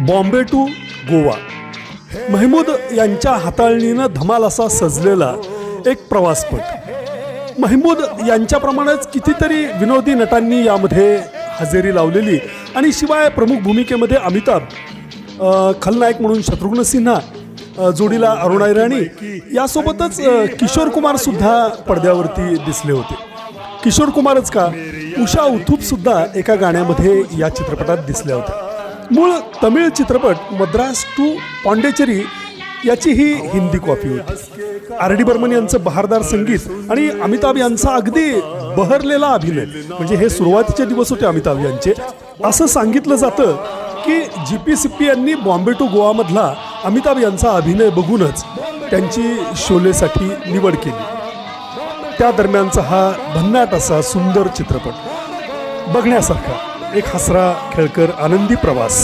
Bombay to Goa. Mahmood यांच्या हाताळणीनं धमाल असा सजलेला एक प्रवासपट. महमूद यांच्याप्रमाणेच कितीतरी विनोदी नटांनी यामध्ये हजेरी लावलेली आणि शिवाय प्रमुख भूमिकेमध्ये अमिताभ खलनायक म्हणून शत्रुघ्न सिन्हा जोडीला अरुणा इराणी यासोबतच किशोर कुमार सुद्धा पडद्यावरती दिसले होते. किशोर कुमारच का? उषा उथूप सुद्धा एका गाण्यामध्ये या चित्रपटात दिसल्या होत्या. मूळ तमिळ चित्रपट मद्रास टू पॉंडेचेरी याची ही हिंदी कॉपी होती. आर डी बर्मन यांचं बहारदार संगीत आणि अमिताभ यांचा अगदी बहरलेला अभिनय म्हणजे हे सुरुवातीचे दिवस होते अमिताभ यांचे. असं सांगितलं जातं की जी पी सिप्पी यांनी बॉम्बे टू गोवामधला अमिताभ यांचा अभिनय बघूनच त्यांची शोलेसाठी निवड केली. त्या दरम्यानचा हा भन्नाट असा सुंदर चित्रपट बघण्यासारखा. एक हसरा खेळकर आनंदी प्रवास.